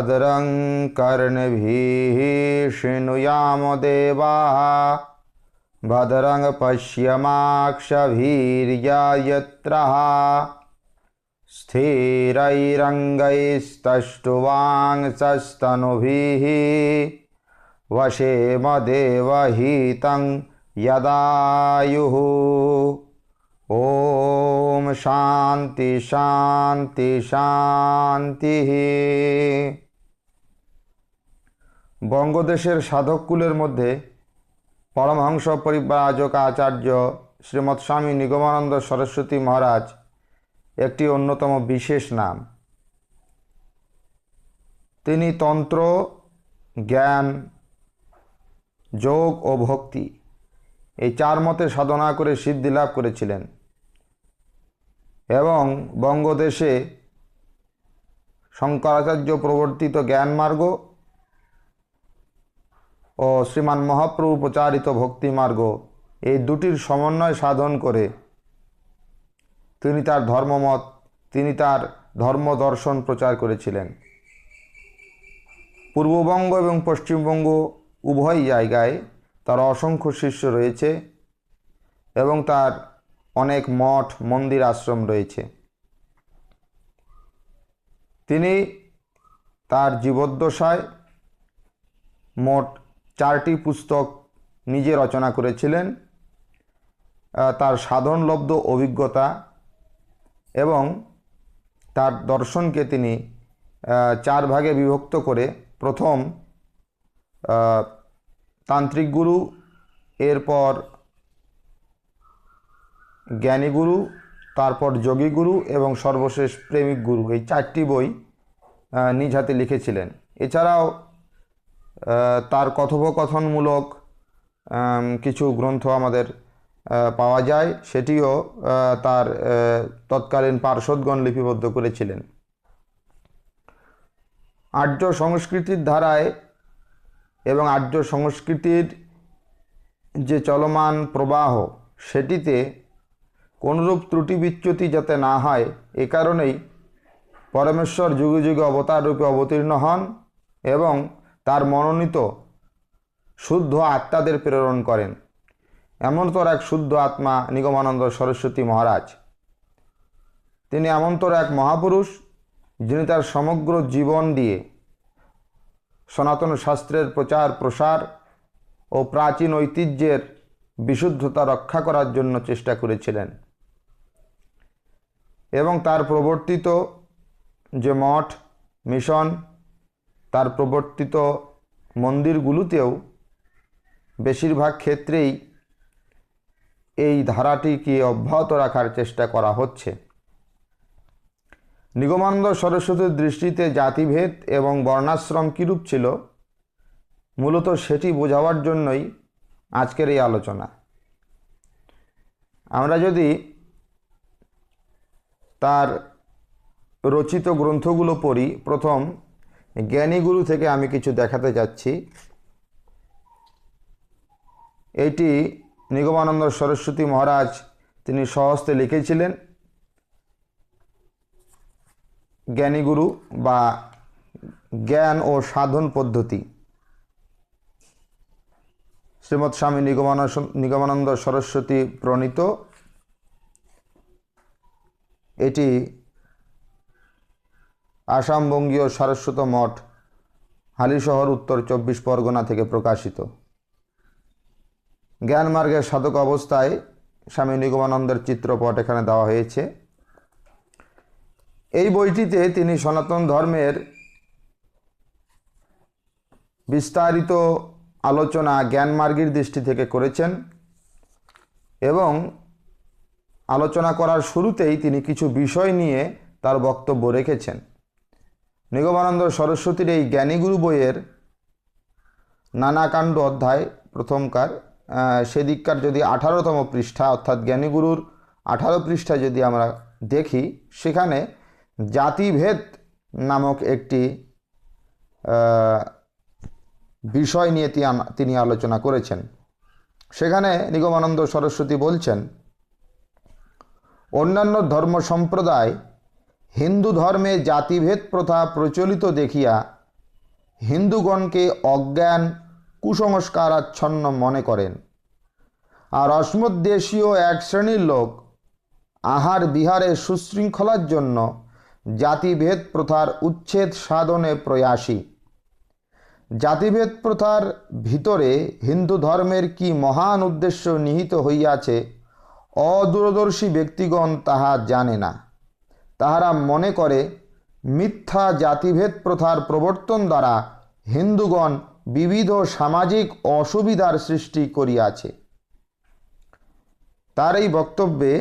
भद्रं कर्णभिः श्रिनुयामो देवाः। भदरङ्गपश्यमाक्षीर्ययत्रः स्थिरैरङ्गैस्तष्टुवाङ् सस्तनुभिः। वशेमदेवहितं यदायुः। ॐ शान्ति शान्ति शान्तिः। বঙ্গদেশের সাধককুলের মধ্যে পরমহংস পরিব্রাজক আচার্য শ্রীমৎ স্বামী নিগমানন্দ সরস্বতী মহারাজ একটি অন্যতম বিশেষ নাম। তিনি তন্ত্র, জ্ঞান, যোগ ও ভক্তি এই চার মতে সাধনা করে সিদ্ধি লাভ করেছিলেন এবং বঙ্গদেশে শঙ্করাচার্য প্রবর্তিত জ্ঞানমার্গ ও শ্রীমান মহাপ্রভু প্রচারিত ভক্তিমার্গ এই দুটির সমন্বয় সাধন করে। তিনি তার ধর্মমত, তিনি তার ধর্ম দর্শন প্রচার করেছিলেন। পূর্ববঙ্গ এবং পশ্চিমবঙ্গ উভয় জায়গায় তার অসংখ্য শিষ্য রয়েছে এবং তার অনেক মঠ, মন্দির, আশ্রম রয়েছে। তিনি তার জীবদ্দশায় মোট চারটি পুস্তক নিজে রচনা করেছিলেন তার সাধনলব্ধ অভিজ্ঞতা এবং তার দর্শনকে তিনি চার ভাগে বিভক্ত করে প্রথম তান্ত্রিক গুরু, এরপর জ্ঞানী গুরু, তারপর যোগী গুরু এবং সর্বশেষ প্রেমিক গুরু। এই চারটি বই নিজ হাতে লিখেছিলেন। এছাড়াও তার কথোপকথনমূলক কিছু গ্রন্থ আমাদের পাওয়া যায়। সেটিও তার তৎকালীন পার্শ্বদগণ লিপিবদ্ধ করেছিলেন। আর্য সংস্কৃতির ধারায় এবং আর্য সংস্কৃতির যে চলমান প্রবাহ, সেটিতে কোনরূপ ত্রুটি বিচ্যুতি যাতে না হয়, এ কারণেই পরমেশ্বর যুগে যুগে অবতার রূপে অবতীর্ণ হন এবং মনোনীত শুদ্ধ আত্মাদের প্রেরণ করেন। এমনতর এক শুদ্ধ আত্মা নিগমানন্দ সরস্বতী মহারাজ। তিনি এমনতর এক মহাপুরুষ, যিনি তার সমগ্র জীবন দিয়ে সনাতন শাস্ত্রের প্রচার, প্রসার ও প্রাচীন ঐতিহ্যের বিশুদ্ধতা রক্ষা করার জন্য চেষ্টা করেছিলেন। এবং তার প্রবর্তিত যে মঠ, মিশন তার প্রবর্তিত মন্দিরগুলোতেও বেশিরভাগ ক্ষেত্রেই এই ধারাটিকে অব্যাহত রাখার চেষ্টা করা হচ্ছে। নিগমানন্দ সরস্বতীর দৃষ্টিতে জাতিভেদ এবং বর্ণাশ্রম কীরূপ ছিল, মূলত সেটি বোঝাবার জন্যই আজকের এই আলোচনা। আমরা যদি তার রচিত গ্রন্থগুলো পড়ি, প্রথম জ্ঞানীগুরু থেকে আমি কিছু দেখাতে যাচ্ছি। এটি নিগমানন্দ সরস্বতী মহারাজ তিনি স্বহস্তে লিখেছিলেন। জ্ঞানীগুরু বা জ্ঞান ও সাধন পদ্ধতি। শ্রীমৎ স্বামী নিগমানন্দ নিগমানন্দ সরস্বতী প্রণীত। এটি আসাম বঙ্গীয় সারস্বত মঠ হালিশহর উত্তর চব্বিশ পরগনা থেকে প্রকাশিত। জ্ঞান মার্গের সাধক অবস্থায় স্বামী নিগমানন্দের চিত্রপট এখানে দেওয়া হয়েছে। এই বইটিতে তিনি সনাতন ধর্মের বিস্তারিত আলোচনা জ্ঞানমার্গীর দৃষ্টি থেকে করেছেন এবং আলোচনা করার শুরুতেই তিনি কিছু বিষয় নিয়ে তার বক্তব্য রেখেছেন। নিগমানন্দ সরস্বতীর এই জ্ঞানীগুরু বইয়ের নানাকাণ্ড অধ্যায় প্রথমকার সেদিককার যদি আঠারোতম পৃষ্ঠা, অর্থাৎ জ্ঞানীগুরুর আঠারো পৃষ্ঠা যদি আমরা দেখি, সেখানে জাতিভেদ নামক একটি বিষয় নিয়ে তিনি আলোচনা করেছেন। সেখানে নিগমানন্দ সরস্বতী বলছেন, অন্যান্য ধর্ম সম্প্রদায় হিন্দু ধর্মে জাতিভেদ প্রথা প্রচলিত দেখিয়া হিন্দুগণকে অজ্ঞান কুসংস্কারাচ্ছন্ন মনে করেন। আর অসমদেশীয় এক শ্রেণির লোক আহার বিহারে সুশৃঙ্খলার জন্য জাতিভেদ প্রথার উচ্ছেদ সাধনে প্রয়াসী। জাতিভেদ প্রথার ভিতরে হিন্দু ধর্মের কি মহান উদ্দেশ্য নিহিত হইয়াছে, অদূরদর্শী ব্যক্তিগণ তাহা জানে না। তাহারা মনে করে, মিথ্যা জাতিভেদ প্রথার প্রবর্তন দ্বারা হিন্দুগণ বিবিধ সামাজিক অসুবিধার সৃষ্টি করিয়াছে। তার এই বক্তব্যে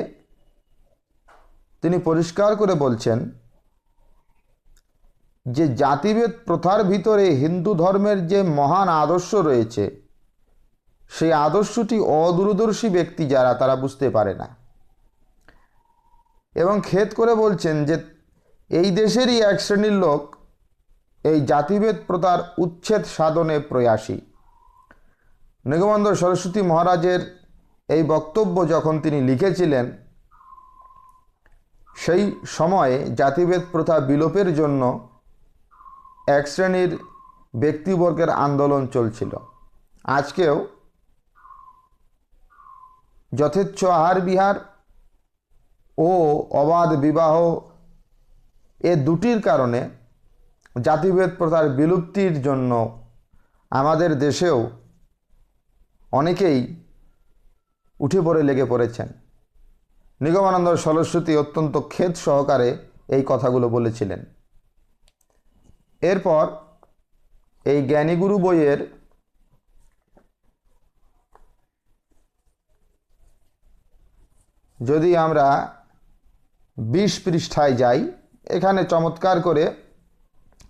তিনি পরিষ্কার করে বলছেন যে, জাতিভেদ প্রথার ভিতরে হিন্দু ধর্মের যে মহান আদর্শ রয়েছে, সেই আদর্শটি অদূরদর্শী ব্যক্তি যারা, তারা বুঝতে পারে না। এবং খেদ করে বলছেন যে এই দেশেরই এক শ্রেণির লোক এই জাতিভেদ প্রথার উচ্ছেদ সাধনে প্রয়াসী। নিগমানন্দ সরস্বতী মহারাজের এই বক্তব্য যখন তিনি লিখেছিলেন, সেই সময়ে জাতিভেদ প্রথা বিলোপের জন্য এক শ্রেণির ব্যক্তিবর্গের আন্দোলন চলছিল। আজকেও যথেচ্ছ আহার বিহার ও অবাধ বিবাহ এ দুটির কারণে জাতিভেদ প্রথার বিলুপ্তির জন্য আমাদের দেশেও অনেকেই উঠে পড়ে লেগে পড়েছেন। নিগমানন্দ সরস্বতী অত্যন্ত খেদ সহকারে এই কথাগুলো বলেছিলেন। এরপর এই জ্ঞানীগুরু বইয়ের যদি আমরা বিশ পৃষ্ঠায় যাই। এখানে চমৎকার করে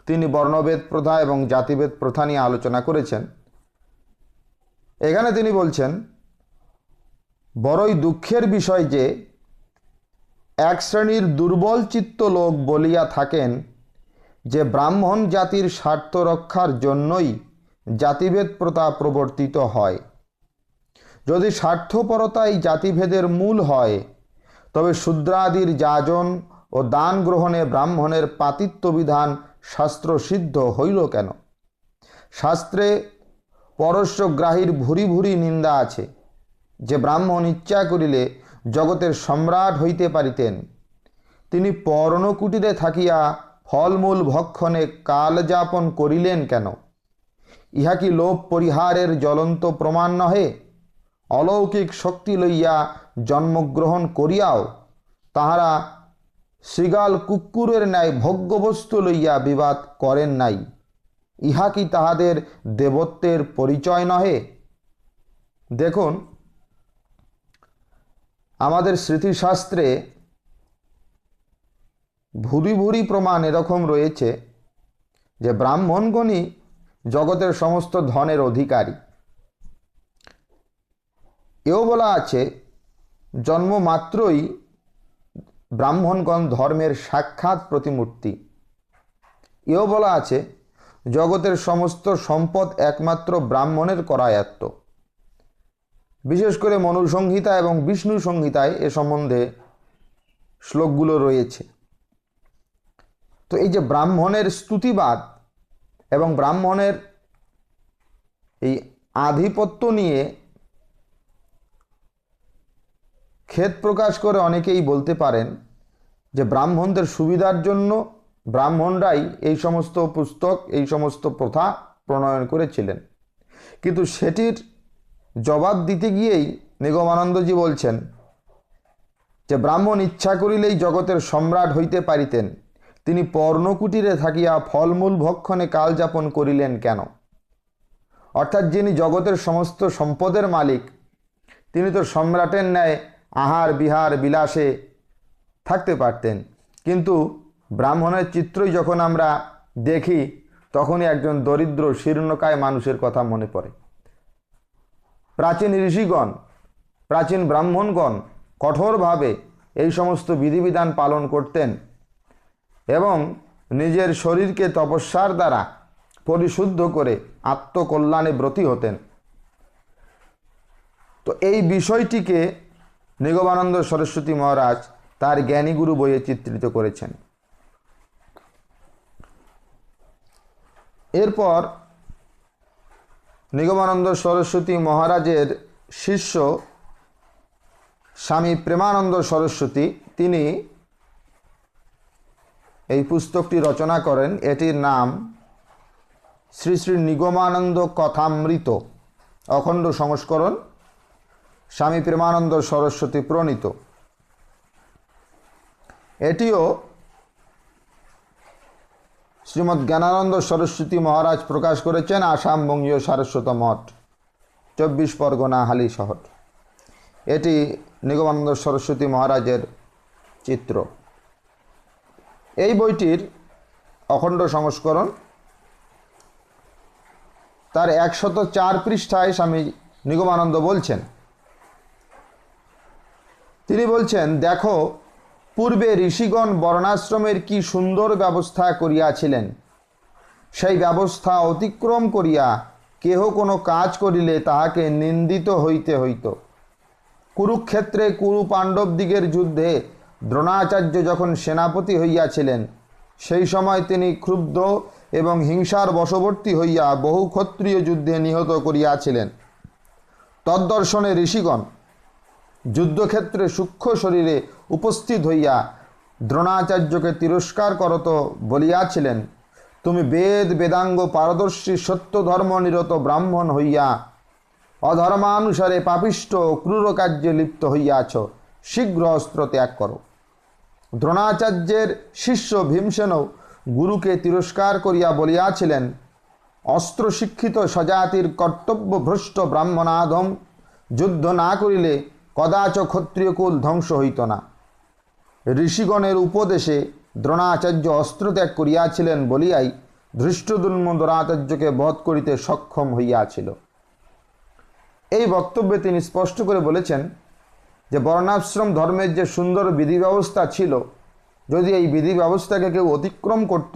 তিনি বর্ণভেদ প্রথা এবং জাতিভেদ প্রথা নিয়ে আলোচনা করেছেন। এখানে তিনি বলছেন, বড়ই দুঃখের বিষয় যে, এক শ্রেণির দুর্বল চিত্ত লোক বলিয়া থাকেন যে, ব্রাহ্মণ জাতির স্বার্থ রক্ষার জন্যই জাতিভেদ প্রথা প্রবর্তিত হয়। যদি স্বার্থপরতাই জাতিভেদের মূল হয় তবে শূদ্রাদির যাজন ও দান গ্রহণে ব্রাহ্মণের পাতিত্ব বিধান শাস্ত্রসিদ্ধ হইল কেন? শাস্ত্রে পরস্যগ্রাহীর ভুরি ভুরি নিন্দা আছে, যে ব্রাহ্মণ ইচ্ছা করিলে জগতের সম্রাট হইতে পারিতেন। তিনি পর্ণকুটিরে থাকিয়া ফলমূল ভক্ষণে কালযাপন করিলেন কেন? ইহা কি লোভ পরিহারের জ্বলন্ত প্রমাণ নহে? অলৌকিক শক্তি লইয়া জন্মগ্রহণ করিয়াও তাহারা শৃগাল কুকুরের ন্যায় ভোগ্যবস্তু লইয়া বিবাদ করেন নাই। ইহা কি তাহাদের দেবত্বের পরিচয় নহে? দেখুন, আমাদের স্মৃতিশাস্ত্রে ভুরি ভুরি প্রমাণ এরকম রয়েছে যে ব্রাহ্মণগণই জগতের সমস্ত ধনের অধিকারী। এও বলা আছে জন্মমাত্রই ব্রাহ্মণগণ ধর্মের সাক্ষাৎ প্রতিমূর্তি। এও বলা আছে, জগতের সমস্ত সম্পদ একমাত্র ব্রাহ্মণের করায়ত্ত। বিশেষ করে মনুসংহিতা এবং বিষ্ণু সংহিতায় এ সম্বন্ধে শ্লোকগুলো রয়েছে। তো এই যে ব্রাহ্মণের স্তুতিবাদ এবং ব্রাহ্মণের এই আধিপত্য নিয়ে ক্ষেত প্রকাশ করে অনেকেই বলতে পারেন যে ব্রাহ্মণদের সুবিধার জন্য ব্রাহ্মণরাই এই সমস্ত পুস্তক, এই সমস্ত প্রথা প্রণয়ন করেছিলেন। কিন্তু সেটির জবাব দিতে গিয়েই নিগমানন্দজি বলছেন যে ব্রাহ্মণ ইচ্ছা করিলেই জগতের সম্রাট হইতে পারিতেন, তিনি পর্ণকুটিরে থাকিয়া ফলমূল ভক্ষণে কালযাপন করিলেন কেন? অর্থাৎ যিনি জগতের সমস্ত সম্পদের মালিক, তিনি তো সম্রাটের ন্যায় আহার, বিহার, বিলাসে থাকতে পারতেন। কিন্তু ব্রাহ্মণের চিত্রই যখন আমরা দেখি, তখনই একজন দরিদ্র, শীর্ণকায় মানুষের কথা মনে পড়ে। প্রাচীন ঋষিগণ, প্রাচীন ব্রাহ্মণগণ কঠোরভাবে এই সমস্ত বিধিবিধান পালন করতেন এবং নিজের শরীরকে তপস্যার দ্বারা পরিশুদ্ধ করে আত্মকল্যাণে ব্রতী হতেন। তো এই বিষয়টিকে নিগমানন্দ সরস্বতী মহারাজ তার জ্ঞানীগুরু বইয়ে চিত্রিত করেছেন। এরপর নিগমানন্দ সরস্বতী মহারাজের শিষ্য স্বামী প্রেমানন্দ সরস্বতী, তিনি এই পুস্তকটি রচনা করেন। এটির নাম শ্রী শ্রী নিগমানন্দ কথামৃত, অখণ্ড সংস্করণ স্বামী প্রেমানন্দ সরস্বতী প্রণীত। এটিও শ্রীমৎ জ্ঞানানন্দ সরস্বতী মহারাজ প্রকাশ করেছেন আসাম বঙ্গীয় সারস্বত মঠ, চব্বিশ পরগনা হালি শহর। এটি নিগমানন্দ সরস্বতী মহারাজের চিত্র। এই বইটির অখণ্ড সংস্করণ তার একশত চার পৃষ্ঠায় স্বামী নিগমানন্দ বলছেন তিনি বলছেন, দেখো, পূর্বে ঋষিগণ বর্ণাশ্রমের কি সুন্দর ব্যবস্থা করিয়াছিলেন। সেই ব্যবস্থা অতিক্রম করিয়া কেহ কোনো কাজ করিলে তাহাকে নিন্দিত হইতে হইত। কুরুক্ষেত্রে কুরু পাণ্ডব দিগের যুদ্ধে দ্রোণাচার্য যখন সেনাপতি হইয়াছিলেন, সেই সময় তিনি ক্ষুব্ধ এবং হিংসার বশবর্তী হইয়া বহু ক্ষত্রিয় যুদ্ধে নিহত করিয়াছিলেন। তদ্দর্শনে ঋষিগণ যুদ্ধক্ষেত্রে সূক্ষ্ম শরীরে উপস্থিত হইয়া দ্রোণাচার্যকে তিরস্কার করত বলিয়াছিলেন, তুমি বেদ, বেদাঙ্গ, পারদর্শী, সত্য, ধর্ম, নিরত ব্রাহ্মণ হইয়া অধর্মানুসারে পাপিষ্ট ক্রূর কার্যে লিপ্ত হইয়াছ, শীঘ্র অস্ত্র ত্যাগ করো দ্রোণাচার্যের শিষ্য ভীমসেনও গুরুকে তিরস্কার করিয়া বলিয়াছিলেন, অস্ত্র শিক্ষিত স্বজাতির কর্তব্য ভ্রষ্ট ব্রাহ্মণাধম, যুদ্ধ না করিলে কদাচ ক্ষত্রিয়কুল ধ্বংস হইত না। ঋষিগণের উপদেশে দ্রোণাচার্য অস্ত্রত্যাগ করিয়াছিলেন বলিয়াই ধৃষ্টদুন্ম দ্রোণাচার্যকে বধ করিতে সক্ষম হইয়াছিল। এই বক্তব্যে তিনি স্পষ্ট করে বলেছেন যে, বর্ণাশ্রম ধর্মের যে সুন্দর বিধি ব্যবস্থা ছিল, যদি এই বিধি ব্যবস্থাকে কেউ অতিক্রম করত,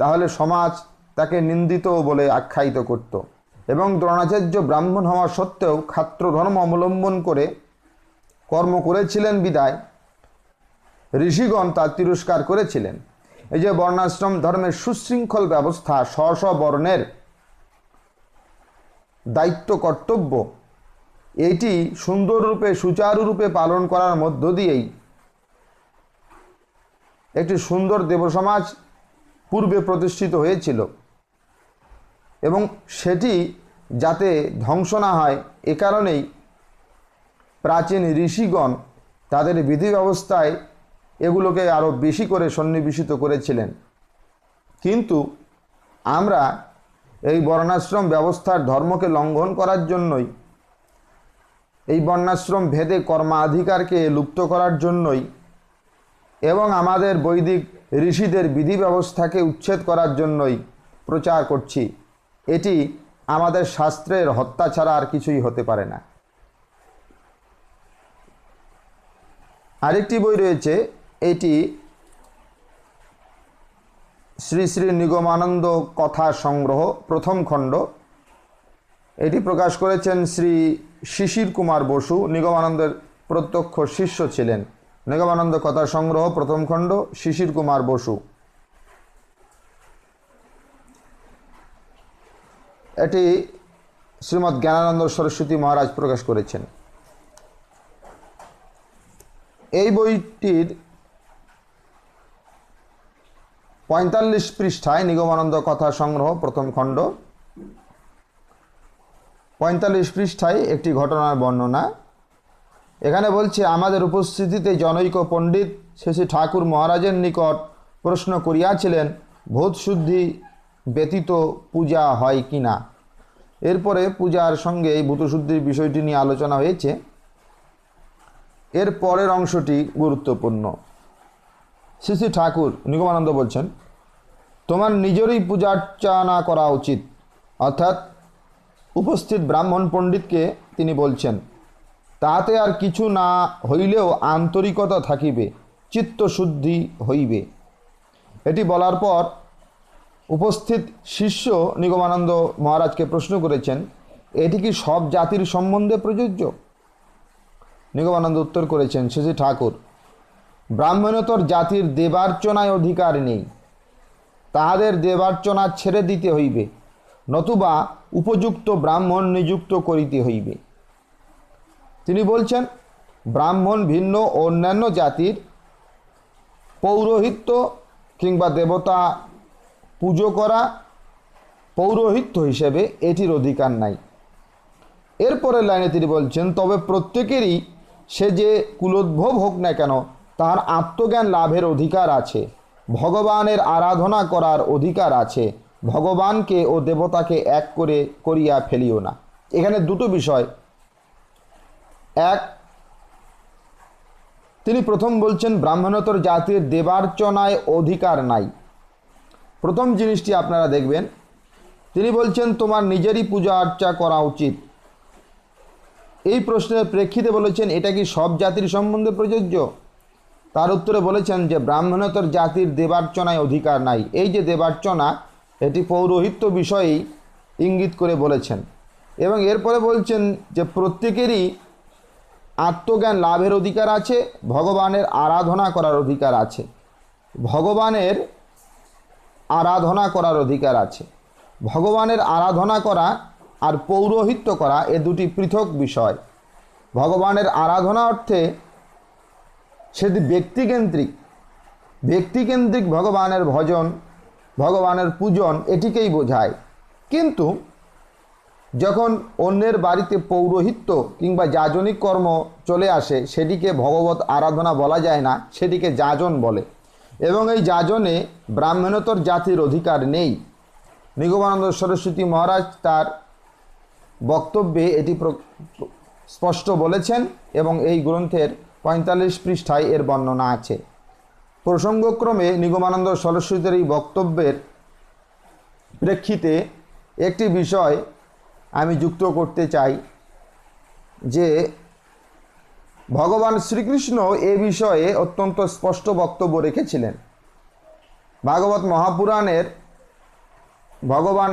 তাহলে সমাজ তাকে নিন্দিত বলে আখ্যায়িত করত এবং দ্রোণাচার্য ব্রাহ্মণ হওয়া সত্ত্বেও খাত্র ধর্ম অবলম্বন করে কর্ম করেছিলেন বিদায়। ঋষিগণ তার তিরস্কার করেছিলেন। এই যে বর্ণাশ্রম ধর্মের সুশৃঙ্খল ব্যবস্থা স্ব বর্ণের দায়িত্ব কর্তব্য, এটি সুন্দররূপে, সুচারুরূপে পালন করার মধ্য দিয়েই একটি সুন্দর দেবসমাজ পূর্বে প্রতিষ্ঠিত হয়েছিল এবং সেটি যাতে ধ্বংস না হয়, এ কারণেই প্রাচীন ঋষিগণ তাদের বিধি ব্যবস্থায় এগুলোকে আরও বেশি করে সন্নিবেশিত করেছিলেন। কিন্তু আমরা এই বর্ণাশ্রম ব্যবস্থার ধর্মকে লঙ্ঘন করার জন্যই, এই বর্ণাশ্রম ভেদে কর্মাধিকারকে লুপ্ত করার জন্যই এবং আমাদের বৈদিক ঋষিদের বিধি ব্যবস্থাকে উচ্ছেদ করার জন্যই প্রচার করছি। এটি আমাদের শাস্ত্রের হত্যা ছাড়া আর কিছুই হতে পারে না। আরেকটি বই রয়েছে, এটি শ্রী শ্রী নিগমানন্দ কথা সংগ্রহ, প্রথম খণ্ড। এটি প্রকাশ করেছেন শ্রী শিশির কুমার বসু, নিগমানন্দের প্রত্যক্ষ শিষ্য ছিলেন। নিগমানন্দ কথা সংগ্রহ, প্রথম খণ্ড, শিশির কুমার বসু। এটি শ্রীমৎ জ্ঞানানন্দ সরস্বতী মহারাজ প্রকাশ করেছেন। এই বইটির পঁয়তাল্লিশ পৃষ্ঠায় নিগমানন্দ কথা সংগ্রহ, প্রথম খণ্ড। পঁয়তাল্লিশ পৃষ্ঠায় একটি ঘটনার বর্ণনা। এখানে বলছে, আমাদের উপস্থিতিতে জনৈক পণ্ডিত শেষে ঠাকুর মহারাজের নিকট প্রশ্ন করিয়াছিলেন ভূত শুদ্ধি ব্যতীত পূজা হয় কি না? এরপরে পূজার সঙ্গে এই ভূতশুদ্ধির বিষয়টি নিয়ে আলোচনা হয়েছে। এর পরের অংশটি গুরুত্বপূর্ণ। শ্রী ঠাকুর নিগমানন্দ বলছেন, তোমার নিজেরই পূজা অর্চনা করা উচিত। অর্থাৎ উপস্থিত ব্রাহ্মণ পণ্ডিতকে তিনি বলছেন, তাতে আর কিছু না হইলেও আন্তরিকতা থাকিবে, চিত্তশুদ্ধি হইবে। এটি বলার পর উপস্থিত শিষ্য নিগমানন্দ মহারাজকে প্রশ্ন করেছেন, এটি কি সব জাতির সম্বন্ধে প্রযোজ্য? নিগমানন্দ উত্তর করেছেন শ্রী ঠাকুর, ব্রাহ্মণতর জাতির দেবার্চনায় অধিকার নেই। তাহাদের দেবার্চনা ছেড়ে দিতে হইবে, নতুবা উপযুক্ত ব্রাহ্মণ নিযুক্ত করিতে হইবে। তিনি বলছেন, ব্রাহ্মণ ভিন্ন অন্যান্য জাতির পৌরোহিত্য কিংবা দেবতা পুজো করা পৌরোহিত্য হিসেবে এটির অধিকার নাই। এরপরের লাইনে তিনি বলছেন, তবে প্রত্যেকেরই সে যে কুলোদ্ভব হোক না কেন তার আত্মজ্ঞান লাভের অধিকার আছে। ভগবানের আরাধনা করার অধিকার আছে। ভগবানকে ও দেবতাকে এক করে করিয়া ফেলিও না। এখানে দুটো বিষয়। এক, তিনি প্রথম বলছেন ব্রাহ্মণতর জাতির দেবার্চনায় অধিকার নাই। প্রথম জিনিসটি আপনারা দেখবেন। তিনি বলছেন, তোমার নিজেরই পূজা আর্চা করা উচিত। এই প্রশ্নের প্রেক্ষিতে বলেছেন, এটা কি সব জাতির সম্বন্ধে প্রযোজ্য? তার উত্তরে বলেছেন যে, ব্রাহ্মণতর জাতির দেবার্চনায় অধিকার নাই। এই যে দেবার্চনা, এটি পৌরোহিত্য বিষয়েই ইঙ্গিত করে বলেছেন। এবং এরপরে বলছেন যে, প্রত্যেকেরই আত্মজ্ঞান লাভের অধিকার আছে, ভগবানের আরাধনা করার অধিকার আছে। ভগবানের আরাধনা করার অধিকার আছে। ভগবানের আরাধনা করা আর পৌরোহিত্য করা এ দুটি পৃথক বিষয়। ভগবানের আরাধনা অর্থে সেটি ব্যক্তিকেন্দ্রিক। ব্যক্তিকেন্দ্রিক ভগবানের ভজন, ভগবানের পূজন এটিকেই বোঝায়। কিন্তু যখন অন্যের বাড়িতে পৌরোহিত্য কিংবা যাজনিক কর্ম চলে আসে, সেটিকে ভগবত আরাধনা বলা যায় না, সেটিকে যাজন বলে। এবং এই যাজনে ব্রাহ্মণতর জাতির অধিকার নেই। নিগমানন্দ সরস্বতী মহারাজ তার বক্তব্যে এটি স্পষ্ট বলেছেন এবং এই গ্রন্থের পঁয়তাল্লিশ পৃষ্ঠায় এর বর্ণনা আছে। প্রসঙ্গক্রমে নিগমানন্দ সরস্বতীর এই বক্তব্যের প্রেক্ষিতে একটি বিষয় আমি যুক্ত করতে চাই যে ভগবান শ্রীকৃষ্ণ এ বিষয়ে অত্যন্ত স্পষ্ট বক্তব্য রেখেছিলেন। ভাগবত মহাপুরাণের ভগবান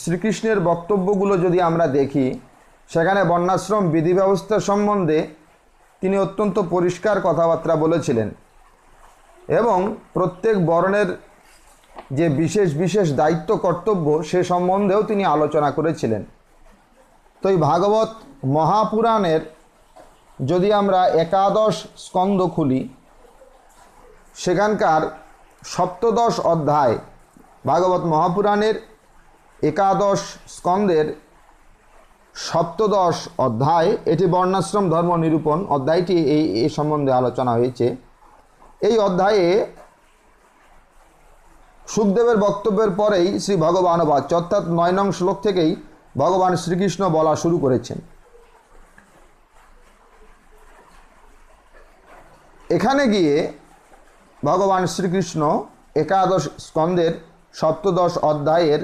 শ্রীকৃষ্ণের বক্তব্যগুলো যদি আমরা দেখি, সেখানে বর্ণাশ্রম বিধি ব্যবস্থা সম্বন্ধে তিনি অত্যন্ত পরিষ্কার কথাবার্তা বলেছিলেন এবং প্রত্যেক বর্ণের যে বিশেষ বিশেষ দায়িত্ব, কর্তব্য, সে সম্বন্ধেও তিনি আলোচনা করেছিলেন। তো এই ভাগবত মহাপুরাণের যদি আমরা একাদশ স্কন্দ খুলি, সেখানকার সপ্তদশ অধ্যায় ভাগবত মহাপুরাণের একাদশ স্কন্দের সপ্তদশ অধ্যায়, এটি বর্ণাশ্রম ধর্ম নিরূপণ। অধ্যায়টি এই, এ সম্বন্ধে আলোচনা হয়েছে। এই অধ্যায়ে সুখদেবের বক্তব্যের পরেই শ্রী ভগবান বাচ্য অর্থাৎ নয় নং শ্লোক থেকেই ভগবান শ্রীকৃষ্ণ বলা শুরু করেছেন। এখানে গিয়ে ভগবান শ্রীকৃষ্ণ একাদশ স্কন্দের সপ্তদশ অধ্যায়ের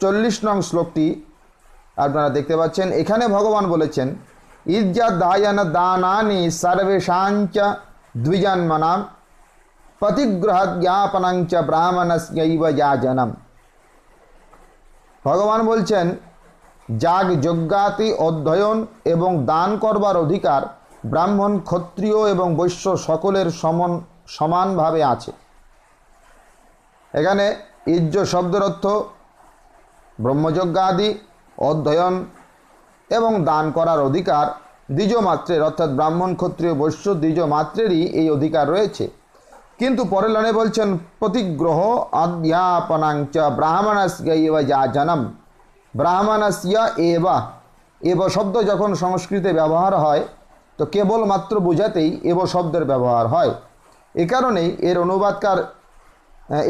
চল্লিশ নং শ্লোকটি আপনারা দেখতে পাচ্ছেন। এখানে ভগবান বলেছেন, ইজ্জা দায়ন দানানি সর্বেশাঞ্চ দ্বিজন্মনাম পতিগ্রহ জ্ঞাপনাঞ্চ ব্রাহ্মণস্যৈব যাজনম। ভগবান বলছেন, যাগ যজ্ঞাতি অধ্যয়ন এবং দান করবার অধিকার ব্রাহ্মণ, ক্ষত্রিয় এবং বৈশ্য সকলের সমন, সমানভাবে আছে। এখানে ইজ্জ শব্দের অর্থ ব্রহ্মযজ্ঞ আদি অধ্যয়ন এবং দান করার অধিকার দ্বিজ মাত্রের অর্থাৎ ব্রাহ্মণ, ক্ষত্রিয়, বৈশ্য দ্বিজ মাত্রেরই এই অধিকার রয়েছে। কিন্তু পরে লাইনে বলছেন, প্রতিগ্রহ অধ্যাপনাঞ্চ ব্রাহ্মণস্য যা জনম ব্রাহ্মণস্য এবা, এব শব্দ যখন সংস্কৃতে ব্যবহার হয়, তো কেবলমাত্র বোঝাতেই এব শব্দের ব্যবহার হয়। এ কারণেই এর অনুবাদকার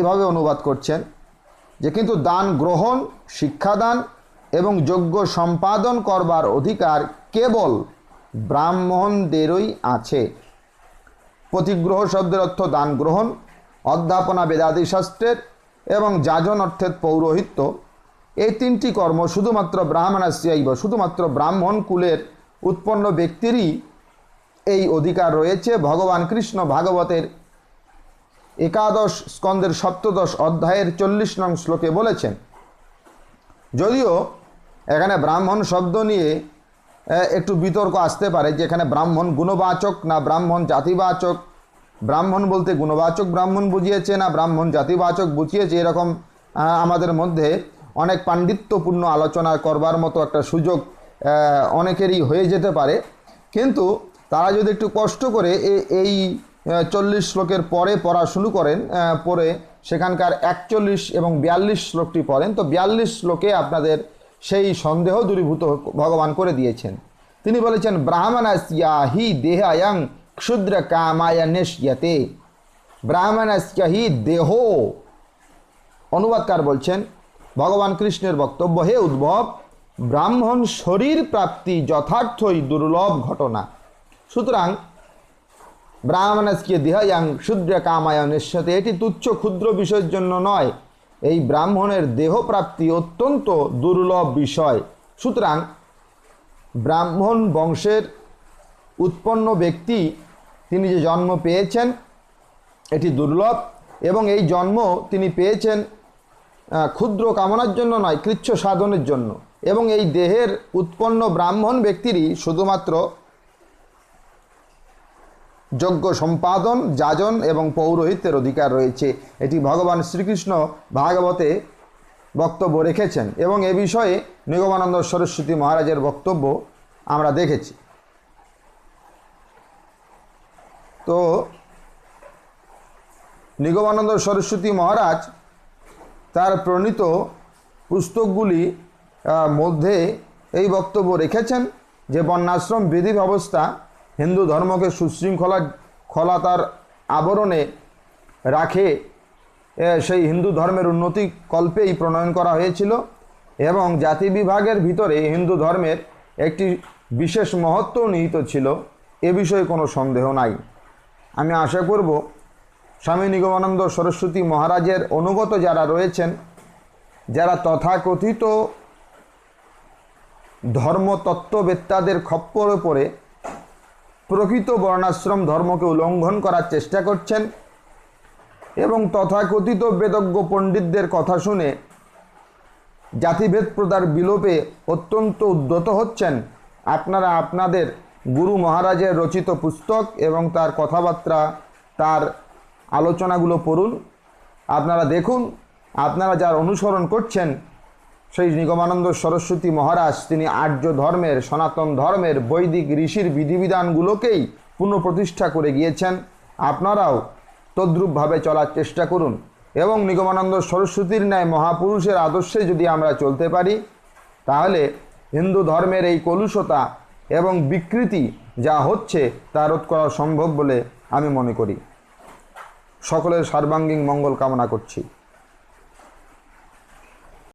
এভাবে অনুবাদ করছেন। যে কিন্তু দান গ্রহণ, শিক্ষাদান এবং যোগ্য সম্পাদন করবার অধিকার কেবল ব্রাহ্মণদেরই আছে। প্রতিগ্রহ শব্দের অর্থ দান গ্রহণ, অধ্যাপনা বেদাদি শাস্ত্রের এবং যাজন অর্থের পৌরোহিত্য। এই তিনটি কর্ম শুধুমাত্র ব্রাহ্মণাশ্রয়ব শুধুমাত্র ব্রাহ্মণ কুলের উৎপন্ন ব্যক্তিরই এই অধিকার রয়েছে। ভগবান কৃষ্ণ ভাগবতের একাদশ স্কন্দের সপ্তদশ অধ্যায়ের চল্লিশ নং শ্লোকে বলেছেন, যদিও এখানে ব্রাহ্মণ শব্দ নিয়ে একটু বিতর্ক আসতে পারে যে এখানে ব্রাহ্মণ গুণবাচক না ব্রাহ্মণ জাতিবাচক। ব্রাহ্মণ বলতে গুণবাচক ব্রাহ্মণ বুঝিয়েছে না, ব্রাহ্মণ জাতিবাচক বুঝিয়েছে, এরকম আমাদের মধ্যে অনেক পাণ্ডিত্যপূর্ণ আলোচনা করবার মতো একটা সুযোগ অনেকেরই হয়ে যেতে পারে। কিন্তু তারা যদি একটু কষ্ট করে এই চল্লিশ শ্লোকের পরে পড়া শুরু করেন পরে সেখানকার একচল্লিশ এবং বিয়াল্লিশ শ্লোকটি পড়েন। তো বিয়াল্লিশ শ্লোকে আপনাদের সেই সন্দেহ দূরীভূত ভগবান করে দিয়েছেন। তিনি বলেছেন, ব্রাহ্মণস্যা হি দেহায়ং ক্ষুদ্র কামায় নেশ্যতে ব্রাহ্মণস্য হি দেহ। অনুবাদকার বলছেন, ভগবান কৃষ্ণের বক্তব্য, হে উদ্ভব, ব্রাহ্মণ শরীর প্রাপ্তি যথার্থই দুর্লভ ঘটনা। সুতরাং ব্রাহ্মণস্কে দেহায়াং ক্ষুদ্র কামায় নিঃস্বতে এটি তুচ্ছ ক্ষুদ্র বিষয়ের জন্য নয়। এই ব্রাহ্মণের দেহ প্রাপ্তি অত্যন্ত দুর্লভ বিষয়। সুতরাং ব্রাহ্মণ বংশের উৎপন্ন ব্যক্তি, তিনি যে জন্ম পেয়েছেন, এটি দুর্লভ এবং এই জন্ম তিনি পেয়েছেন ক্ষুদ্র কামনার জন্য নয়, কৃচ্ছ সাধনের জন্য। এবং এই দেহের উৎপন্ন ব্রাহ্মণ ব্যক্তিরই শুধুমাত্র যজ্ঞ সম্পাদন, যাজন এবং পৌরোহিত্যের অধিকার রয়েছে। এটি ভগবান শ্রীকৃষ্ণ ভাগবতে বক্তব্য রেখেছেন এবং এ বিষয়ে নিগমানন্দ সরস্বতী মহারাজের বক্তব্য আমরা দেখেছি। তো, নিগমানন্দ সরস্বতী মহারাজ তার প্রণীত পুস্তকগুলি মধ্যে এই বক্তব্য রেখেছেন যে বর্ণাশ্রম বিধি ব্যবস্থা হিন্দু ধর্মকে সুশৃঙ্খলা, খলাতার আবরণে রাখে সেই হিন্দু ধর্মের উন্নতি কল্পেই প্রণয়ন করা হয়েছিল এবং জাতি বিভাগের ভিতরে হিন্দু ধর্মের একটি বিশেষ মহত্ব নিহিত ছিল। এ বিষয়ে কোনো সন্দেহ নাই। আমি আশা করব, স্বামী নিগমানন্দ সরস্বতী মহারাজের অনুগত যারা রয়েছেন, যারা তথাকথিত ধর্মতত্ত্ববেত্তাদের খপ্পরে পড়ে প্রকৃত বর্ণাশ্রম ধর্মকে উল্লঙ্ঘন করার চেষ্টা করছেন এবং তথাকথিত বেদজ্ঞ পণ্ডিতদের কথা শুনে জাতিভেদ প্রদার বিলোপে অত্যন্ত উদ্যত হচ্ছেন। আপনারা আপনাদের গুরু মহারাজের রচিত পুস্তক এবং তার কথাবার্তা, তার আলোচনাগুলো পড়ুন। আপনারা দেখুন, আপনারা যার অনুসরণ করছেন সেই নিগমানন্দ সরস্বতী মহারাজ, তিনি আর্য ধর্মের, সনাতন ধর্মের বৈদিক ঋষির বিধিবিধানগুলোকেই পুনঃপ্রতিষ্ঠা করে গিয়েছেন। আপনারাও তদ্রূপভাবে চলার চেষ্টা করুন এবং নিগমানন্দ সরস্বতীর ন্যায় মহাপুরুষের আদর্শে যদি আমরা চলতে পারি, তাহলে হিন্দু ধর্মের এই কলুষতা এবং বিকৃতি যা হচ্ছে তা রোধ করা সম্ভব বলে আমি মনে করি। সকলের সর্বাঙ্গীন মঙ্গল কামনা করছি।